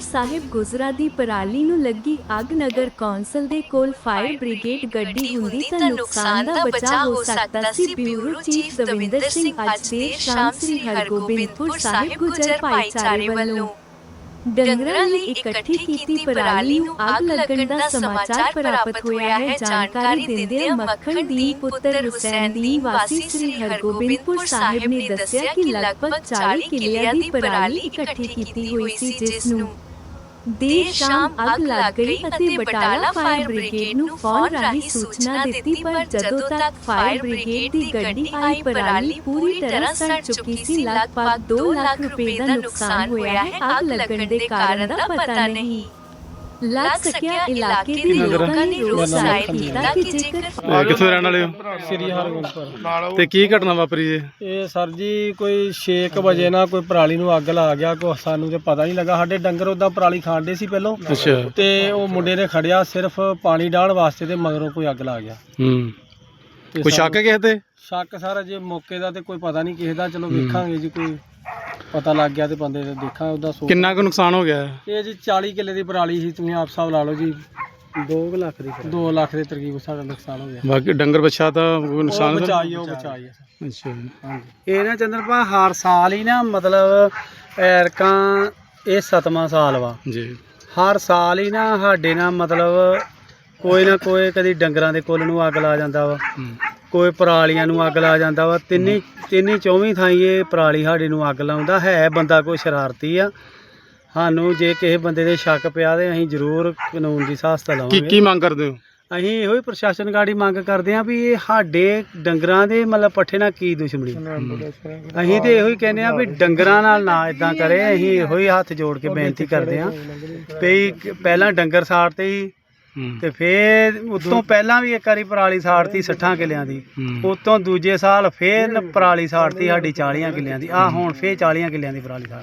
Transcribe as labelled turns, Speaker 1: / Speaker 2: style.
Speaker 1: ਸਾਹਿਬ ਗੁਜਰਾ ਦੀ ਪਰਾਲੀ ਨੂੰ ਲੱਗੀ ਅੱਗ ਨਗਰ ਕੌਂਸਲ ਦੇ ਕੋਲ ਫਾਇਰ ਬ੍ਰਿਗੇਡ ਗੱਡੀ ਹੁੰਦੀ ਤਾਂ ਨੁਕਸਾਨ ਦਾ ਬਚਾਅ ਹੋ ਸਕਦਾ ਸੀ। ਬਿਊਰੋ ਚੀਫ ਦਵਿੰਦਰ ਸਿੰਘ ਅੱਜ ਦੇਰ ਸ਼ਾਮ ਸ੍ਰੀ ਹਰਗੋਬਿੰਦਪੁਰ ਸਾਹਿਬ ਗੁਜਰ ਭਾਈਚਾਰੇ ਵੱਲੋਂ ਡੰਗਰਾਂ ਲਈ ਇਕੱਠੀ ਕੀਤੀ ਪਰਾਲੀ ਨੂੰ ਅੱਗ ਲੱਗਣ ਦਾ ਸਮਾਚਾਰ ਪ੍ਰਾਪਤ ਹੋਇਆ ਹੈ। ਜਾਣਕਾਰੀ ਦਿੰਦਿਆਂ ਮੱਖਣ ਦੀ ਪੁੱਤਰ ਹੁਸੈਨ ਦੀ ਵਾਸੀ ਸ੍ਰੀ ਹਰਗੋਬਿੰਦਪੁਰ ਸਾਹਿਬ ਨੇ ਦੱਸਿਆ ਕਿ ਲਗਭਗ 40 ਕਿੱਲਿਆਂ ਦੀ ਪਰਾਲੀ ਇਕੱਠੀ ਕੀਤੀ ਹੋਈ ਸੀ, ਜਿਸ ਨੂੰ ਦੇਰ ਸ਼ਾਮ ਅੱਗ ਲੱਗ ਗਈ ਅਤੇ ਬਟਾਲਾ ਫਾਇਰ ਬ੍ਰਿਗੇਡ ਨੂੰ ਫੌਨ ਰਾਹੀਂ ਸੂਚਨਾ ਦਿੱਤੀ ਪਰ ਜਦੋਂ ਤੱਕ ਫਾਇਰ ਬ੍ਰਿਗੇਡ ਦੀ ਗੱਡੀ ਆਈ ਪਰਾਲੀ ਪੂਰੀ ਤਰ੍ਹਾਂ ਸੜ ਚੁੱਕੀ ਸੀ ਲਗਭਗ 2 ਲੱਖ ਰੁਪਏ ਦਾ ਨੁਕਸਾਨ ਹੋਇਆ ਹੈ ਅੱਗ ਲੱਗਣ ਦੇ ਕਾਰਨ ਦਾ ਪਤਾ ਨਹੀਂ। ਲੱਗ ਸਕਿਆ ਇਲਾਕੇ ਦੇ ਲੋਕਾਂ ਨੇ ਰੋਸ ਜ਼ਾਹਿਰ ਕੀਤਾ ਕਿ ਜੇਕਰ
Speaker 2: ਇਹ ਕਿੱਥੋਂ ਦੇ ਰਹਿਣ ਵਾਲੇ ਹੋ
Speaker 3: ਸ੍ਰੀ ਹਰਗੋਬਿੰਦਪੁਰ
Speaker 2: ਤੇ ਕੀ ਘਟਨਾ ਵਾਪਰੀ ਜੇ?
Speaker 3: ਇਹ ਸਰ ਜੀ ਕੋਈ 6 ਵਜੇ ਨਾ ਕੋਈ ਪਰਾਲੀ ਨੂੰ ਅੱਗ ਲਾ ਗਿਆ ਕੋ ਸਾਨੂੰ ਤੇ ਪਤਾ ਨਹੀਂ ਲੱਗਾ। ਸਾਡੇ ਡੰਗਰ ਉਦਾਂ ਪਰਾਲੀ ਖਾਂਦੇ ਸੀ ਪਹਿਲੋਂ।
Speaker 2: ਅੱਛਾ।
Speaker 3: ਤੇ ਉਹ ਮੁੰਡੇ ਨੇ ਖੜਿਆ ਸਿਰਫ ਪਾਣੀ ਡਾਲ ਵਾਸਤੇ ਤੇ ਮਗਰੋਂ ਕੋਈ ਅੱਗ ਲਾ ਗਿਆ।
Speaker 2: ਹੂੰ।
Speaker 3: ਤੇ
Speaker 2: ਕੋਈ ਸ਼ੱਕ ਕਿਸੇ ਤੇ?
Speaker 3: ਸ਼ੱਕ ਸਾਰਾ ਜੇ ਮੌਕੇ ਦਾ ਤੇ ਕੋਈ ਪਤਾ ਨਹੀਂ ਕਿਸੇ ਦਾ। ਚਲੋ ਵੇਖਾਂਗੇ ਜੀ ਕੋਈ ਪਤਾ ਲੱਗ ਗਿਆ ਤੇ ਬੰਦੇ ਦਾ ਦੇਖਾਂ ਉਹਦਾ ਸੋ
Speaker 2: ਕਿੰਨਾ ਕੁ ਨੁਕਸਾਨ ਹੋ ਗਿਆ ਹੈ?
Speaker 3: ਇਹ ਜੀ 40 ਕਿੱਲੇ ਦੀ ਪਰਾਲੀ ਸੀ ਤੁਸੀਂ ਆਪ ਹਿਸਾਬ ਲਾ ਲਓ ਜੀ। 2 ਲੱਖ ਦੀ 2 ਲੱਖ ਦੇ ਤਰਕੀਬ ਸਾਡਾ ਨੁਕਸਾਨ ਹੋ ਗਿਆ।
Speaker 2: ਬਾਕੀ ਡੰਗਰ ਬੱਛਾ ਤਾਂ ਕੋਈ
Speaker 3: ਉਹ
Speaker 2: ਨੁਕਸਾਨ
Speaker 3: ਬਚਾਈ ਉਹ ਬਚਾਈ ਹੈ
Speaker 2: ਅੱਛਾ ਜੀ।
Speaker 3: ਇਹ ਨਾ ਚੰਦਰਪਾ ਹਰ ਸਾਲ ਹੀ ਨਾ ਮਤਲਬ ਐਰਕਾਂ ਇਹ ਸਤਵਾਂ ਸਾਲ ਵਾ।
Speaker 2: ਜੀ।
Speaker 3: ਹਰ ਸਾਲ ਹੀ ਨਾ ਸਾਡੇ ਨਾਲ ਮਤਲਬ ਕੋਈ ਨਾ ਕੋਈ ਕਦੀ ਡੰਗਰਾਂ ਦੇ ਕੁੱਲ ਨੂੰ ਅੱਗ ਲਾ ਜਾਂਦਾ ਵਾ।
Speaker 2: ਹੂੰ।
Speaker 3: ਕੋਈ ਪਰਾਲੀਆਂ ਨੂੰ ਅੱਗ ਲਾ ਜਾਂਦਾ ਵਾ। ਤਿੰਨੀ ਤਿੰਨੀ ਚੌਵੀਂ ਥਾਈਂ ਇਹ ਪਰਾਲੀ ਸਾਡੇ ਨੂੰ ਅੱਗ ਲਾਉਂਦਾ। ਹੈ ਬੰਦਾ ਕੋਈ ਸ਼ਰਾਰਤੀ ਆ। ਸਾਨੂੰ ਜੇ ਕਿਸੇ ਬੰਦੇ ਦੇ ਸ਼ੱਕ ਪਿਆ ਤੇ ਅਸੀਂ ਜ਼ਰੂਰ ਕਾਨੂੰਨ ਦੀ ਸਹਾਇਤਾ
Speaker 2: ਕੀ
Speaker 3: ਲਵਾਂਗੇ।
Speaker 2: ਕੀ ਮੰਗ ਕਰਦੇ ਹੋ?
Speaker 3: ਅਸੀਂ ਇਹੋ ਹੀ ਪ੍ਰਸ਼ਾਸਨ ਗਾੜੀ ਮੰਗ ਕਰਦੇ ਹਾਂ ਵੀ ਇਹ ਸਾਡੇ ਡੰਗਰਾਂ ਦੇ ਮਤਲਬ ਪੱਠੇ ਨਾਲ ਕੀ ਦੁਸ਼ਮਣੀ? ਅਸੀਂ ਤੇ ਇਹੋ ਹੀ ਕਹਿੰਦੇ ਆ ਵੀ ਡੰਗਰਾਂ ਨਾਲ ਨਾ ਇਦਾਂ ਕਰੇ। ਅਸੀਂ ਇਹੋ ਹੀ ਹੱਥ ਜੋੜ ਕੇ ਬੇਨਤੀ ਕਰਦੇ ਹਾਂ ਵੀ ਪਹਿਲਾਂ ਡੰਗਰ ਸਾੜਤੇ ਹੀ
Speaker 2: ਹੂੰ।
Speaker 3: ਤੇ ਫੇਰ ਉਤੋਂ ਪਹਿਲਾਂ ਵੀ ਇੱਕ ਵਾਰੀ ਪਰਾਲੀ ਸਾੜਤੀ 60 ਕਿੱਲਿਆਂ ਦੀ। ਉਤੋਂ ਦੂਜੇ ਸਾਲ ਫੇਰ ਪਰਾਲੀ ਸਾੜਤੀ ਸਾਡੀ 40 ਕਿੱਲਿਆਂ ਦੀ। ਆ ਹੁਣ ਫੇਰ 40 ਕਿੱਲਿਆਂ ਦੀ ਪਰਾਲੀ ਸਾੜ